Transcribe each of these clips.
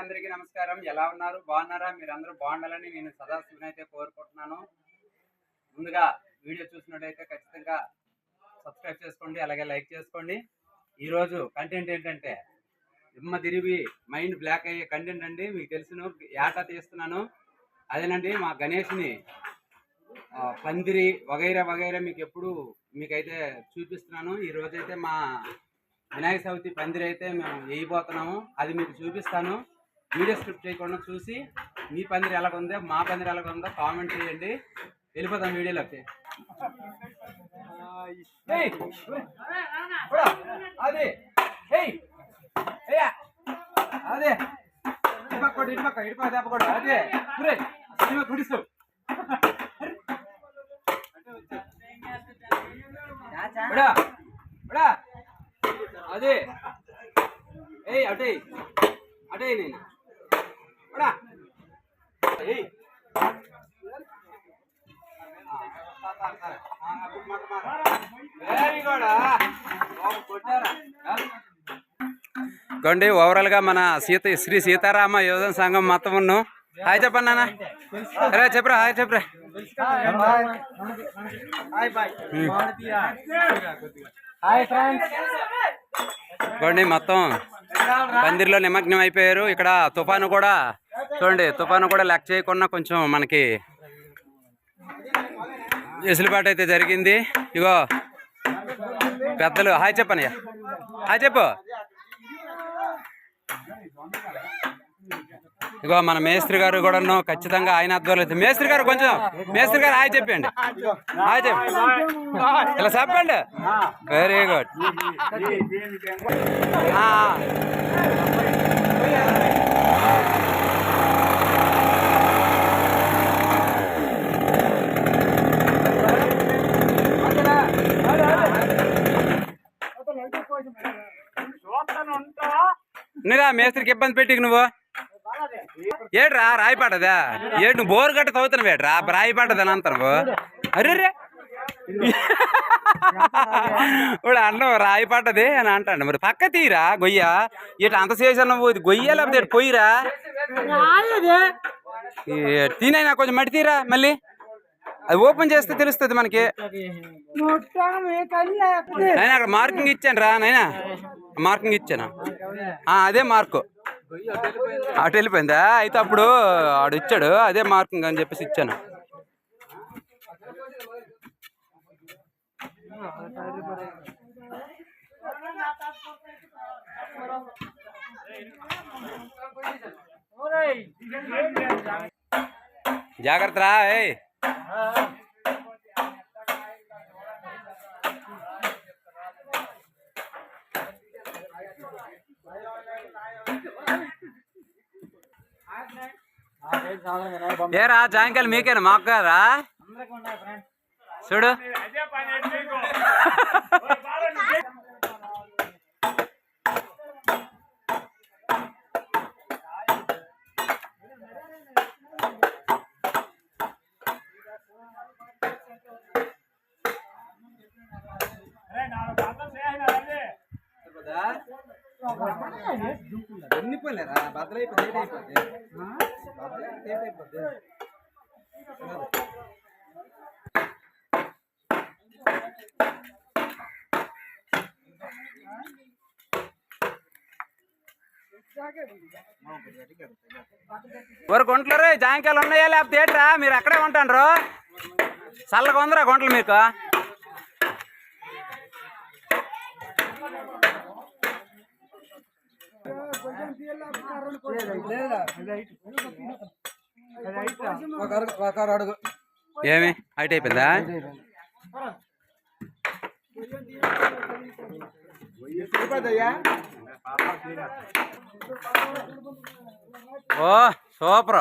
అందరికీ నమస్కారం. ఎలా ఉన్నారు? బాగున్నారా? మీరు అందరూ బాగుండాలని నేను సదాశివుని అయితే కోరుకుంటున్నాను. ముందుగా వీడియో చూసినట్టయితే ఖచ్చితంగా సబ్స్క్రైబ్ చేసుకోండి అలాగే లైక్ చేసుకోండి. ఈరోజు కంటెంట్ ఏంటంటే ఇమ్మ తిరిగి మైండ్ బ్లాక్ అయ్యే కంటెంట్ అండి. మీకు తెలుసును యాట తీస్తున్నాను. అదేనండి మా గణేష్ని పందిరి వగైరా వగైరా మీకు ఎప్పుడు మీకైతే చూపిస్తున్నాను. ఈ రోజైతే మా వినాయక చవితి పందిరి అయితే మేము వేయబోతున్నాము. అది మీకు చూపిస్తాను. వీడియో స్క్రిప్ట్ చేయకుండా చూసి మీ పందిరి ఎలాగుందో మా పందిరి ఎలాగ ఉందో కామెంట్ చేయండి. వెళ్ళిపోతాం వీడియోలోకి. అదే! ఏయ్! అదే! ఇటుపక్క అదే! ఒరేయ్, సినిమా అదే! అటే అటే నేను. గుడ్. కొట్టారా? గండి ఓవరాల్గా మన సీత శ్రీ సీతారామ యోజన సంఘం మొత్తం ఉన్ను. హాయ్ చెప్పండి నాన్న. రే చెప్పరా హాయ్ చెప్పరా. మొత్తం పందిరిలో నిమగ్నం అయిపోయారు ఇక్కడ తుఫాను కూడా చూడండి తుఫాను కూడా లెక్క చేయకుండా కొంచెం మనకి వెసులుబాటు అయితే జరిగింది. ఇగో పెద్దలు హాయ్ చెప్పనయ్యా. హాయ్ చెప్పు. ఇగో మన మేస్త్రి గారు కూడా ఖచ్చితంగా ఆయన ఆధ్వర్యంలో మేస్త్రి గారు కొంచెం మేస్త్రి గారు హాయ్ చెప్పండి హాయ్ చెప్పండి ఇలా చెప్పండి. వెరీ గుడ్ నీరా మేస్త్రికి ఇబ్బంది పెట్టి నువ్వు? ఏడ్రా? రాయి పడ్డదా? ఏడు నువ్వు బోరు గట్ట తవ్వుతున్నావు ఏడ్రా? రాయి పడ్డదని అంత నువ్వు అరే రే. ఇప్పుడు అన్నం రాయి పడ్డది అని అంటాడు. మరి పక్క తీరా గొయ్య? ఇటు అంత చేసాను నువ్వు ఇది గొయ్య లేకపోతే ఇటు పొయ్యిరా? తినైనా కొంచెం మట్టి తీరా మళ్ళీ? అది ఓపెన్ చేస్తే తెలుస్తుంది మనకి. నైనా అక్కడ మార్కింగ్ ఇచ్చాను రా నైనా మార్కింగ్ ఇచ్చాను. అదే మార్కు. అటు వెళ్ళిపోయిందా? అయితే అప్పుడు ఆడు ఇచ్చాడు. అదే మార్కింగ్ అని చెప్పేసి ఇచ్చాను. జాగ్రత్త రా ఏయ్. ఏరా జాంకాయలు మీకేనా మాకు కదరా చూడు ఎన్ని పోలేరా బద్దలైపోతే లేట్ అయిపోద్ది బద్దలైపోతే లేట్ అయిపోద్ది వరకు గుంటలు జాంకాయలు ఉన్నాయా లేకపోతే ఏంట్రా? మీరు అక్కడే ఉంటాండ్రు చల్లగా ఉందిరా గుంటలు మీకు. ఏమి? హైట్ అయిపోయిందా? Oh super.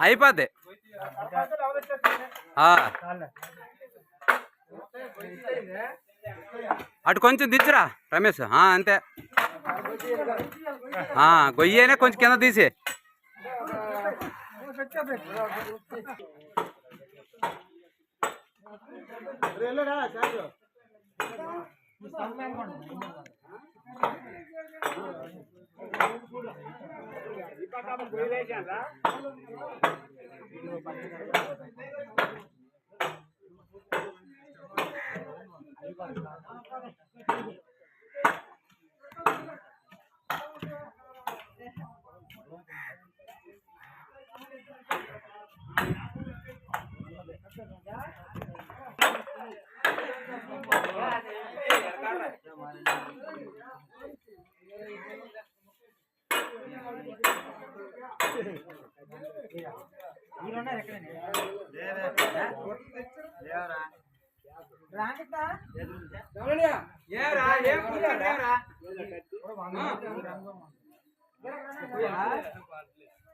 అయిపోద్ది. అటు కొంచెం దించురా రమేష్. हाँ गोइए ना कुछ क्या दी तो से ఏరా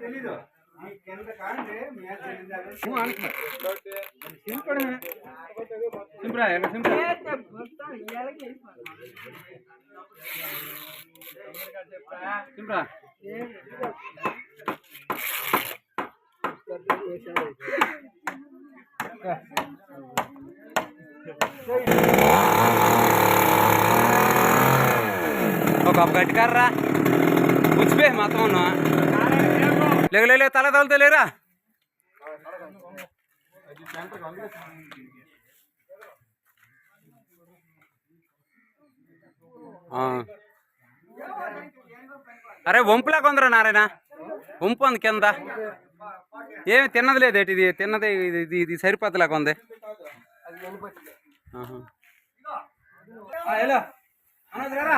తెలీదు కింద కాంటే సింపురా సింపురా సింపురా ఒక గట్టి కర్రా. కూర్చిపోయి మొత్తం లేక లేక తల తలతో లేరా? అరే వంపులా కొందరు నారాయణ. వంపు ఉంది కింద. ఏమి తిన్నది లేదు ఏంటి ఇది తిన్నది ఇది ఇది ఇది సరిపోతులాగా ఉంది ఆహా. ఆ, హలో అన్నది రా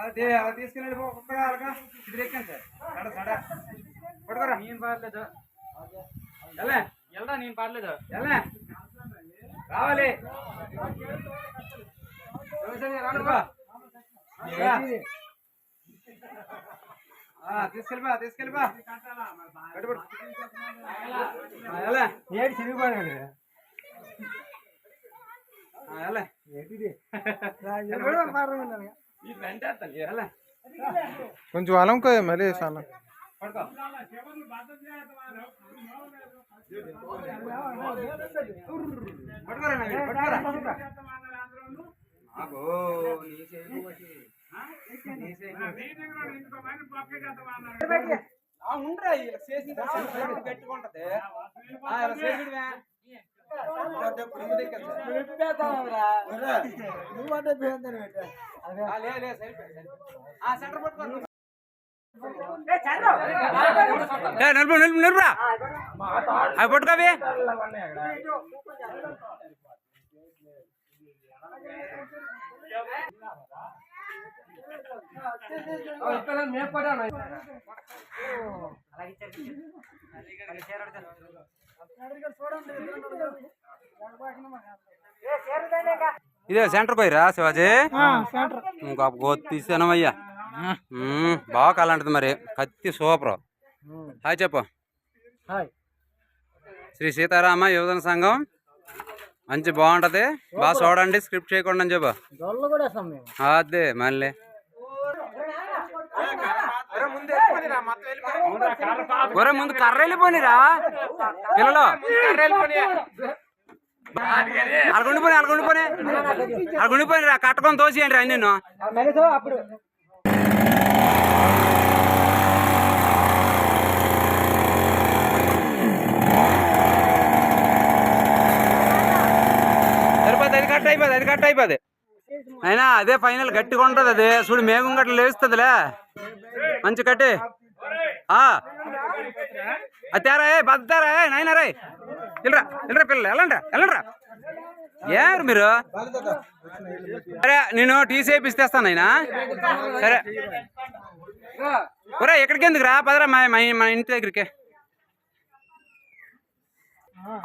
అదే అలా తీసుకెళ్ళి ఒక్కొక్కగా అలాగా ఇది ఎక్కండి సార్ సడ సడ పట్టుకోరా నేను పాడలేదు ఎలా ఎలా నేను పాడలేదు ఎలా రావాలి రవిచంద్ర, రాను బా. రా. ఆ, తీసుకెళ్ళిపా తీసుకెళ్ళిపా కట్టుబడు. ఆ, ఎలా ఏడు చిరిగిపోయాడు ఎలా ఎలా కొంచెం అలంకో మళ్ళీ చాలా పడుకో పట్టుకోరా ఆ, ఉండరా ఇలా ఇలా సెంటర్ పట్టుకో. నిలుపు నిలుపు నిలుపురా అవి పట్టుకోవి ఇదే సెంటర్ పోయిరా శివాజీ? ఇంకా తీసానమయ్యా. బాగా కాలంటది మరి. కత్తి సూపర్. హాయ్ చెప్పు. శ్రీ సీతారామ యువజన సంఘం. మంచి బాగుంటది. బాగా చూడండి స్క్రిప్ట్ చేయకుండా అని చెప్పు. అదే మళ్ళీ. ఒరే ముందు కర్ర వెళ్ళిపోయినరా పిల్లలు. అలగుండిపోయి అలగుండిపోయి అలగుండిపోయి రా కట్టుకొని తోసేయండి రా నిన్ను సరిపోతుంది అది కట్ అయిపోతుంది అది కట్ అయిపోతుంది అయినా అదే ఫైనల్ గట్టిగా ఉంటుంది అది. చూడు మేఘం గట్ల లేస్తుందిలే. మంచి కట్టి. తేరా ఏ బద్దారా ఏ నాయనా రే. వెళ్ళరా వెళ్ళరా పిల్లలు వెళ్ళండి వెళ్ళండి ఏరు మీరు? సరే నేను టీసీ వేపిస్తేస్తాను అయినా సరే. ఒరే ఎక్కడికి ఎందుకు రా పదరా మా మా మా ఇంటి దగ్గరికి.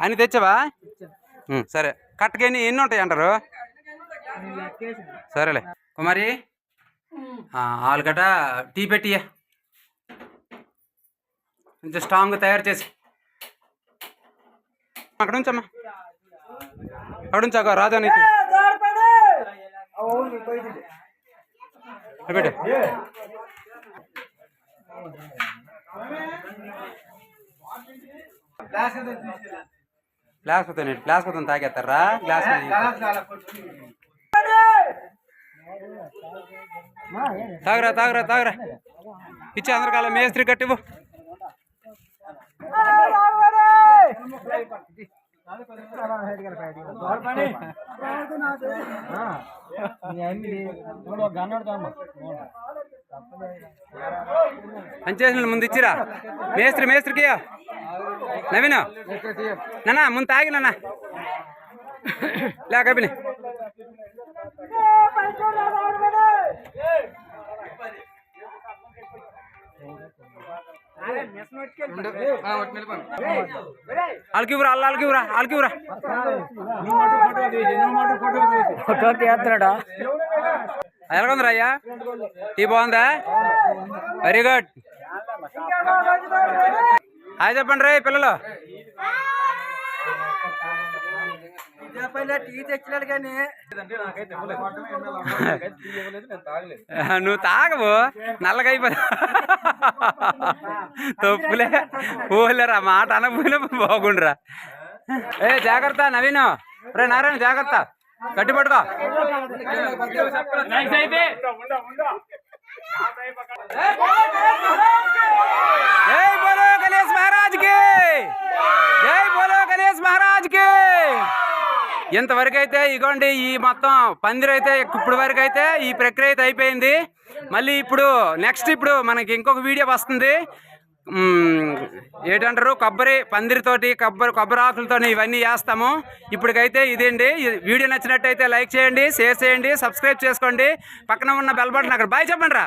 అని తెచ్చావా? సరే. కట్టకి ఎన్ని ఎన్ని ఉంటాయి అంటారు? సరేలే. కుమారి ఆ, ఆలుగడ్డ టీ పెట్టియా కొంచెం స్ట్రాంగ్ తయారు చేసి. అక్కడ ఉంచమ్మా. అక్కడ ఉంచాక రాజా నీకు. గ్లాస్ పోతాను గ్లాస్ పోతాను తాగేస్తారా? గ్లాస్ తాగరా తాగరా తాగరా. ఇచ్చి అందరికాల మేస్త్రి కట్టివ్వు. అంచేసిన ముందు ఇచ్చిరా. మేస్త్రి మేస్త్రికి నవీన? నాన్న ముందు తాగి నాన్న లే కపిని అల్కివ్వరా అల్ల అల్కివ్వరా అల్కివ్వరా ఎలాగుందిరా అయ్యా? టీ బాగుందా? వెరీ గుడ్ హాయ్ చెప్పండి రే పిల్లలు. టీ తెచ్చినాడు కానీ నువ్వు తాగవు నల్లగా అయిపోతా తప్పులే. ఊలేరా మాట అనకపోయినా బాగుండురా. ఏ జాగ్రత్త నవీన్. రే నారాయణ జాగ్రత్త. గట్టి పట్టుకో. జై బోలో గణేష్ మహారాజ్కి జై బోలో గణేష్ మహారాజ్కి ఇంతవరకు అయితే ఇగోండి ఈ మొత్తం పందిరైతే ఇప్పుడు వరకు అయితే ఈ ప్రక్రియ అయితే అయిపోయింది. మళ్ళీ ఇప్పుడు నెక్స్ట్ ఇప్పుడు మనకి ఇంకొక వీడియో వస్తుంది. ఏంటంటారు? కొబ్బరి పందిరితోటి కొబ్బరి కొబ్బరి ఆకులతో ఇవన్నీ చేస్తాము ఇప్పటికైతే ఇదండి వీడియో నచ్చినట్టయితే లైక్ చేయండి షేర్ చేయండి సబ్స్క్రైబ్ చేసుకోండి. పక్కన ఉన్న బెల్ బటన్ అక్కడ. బాయ్ చెప్పండి రా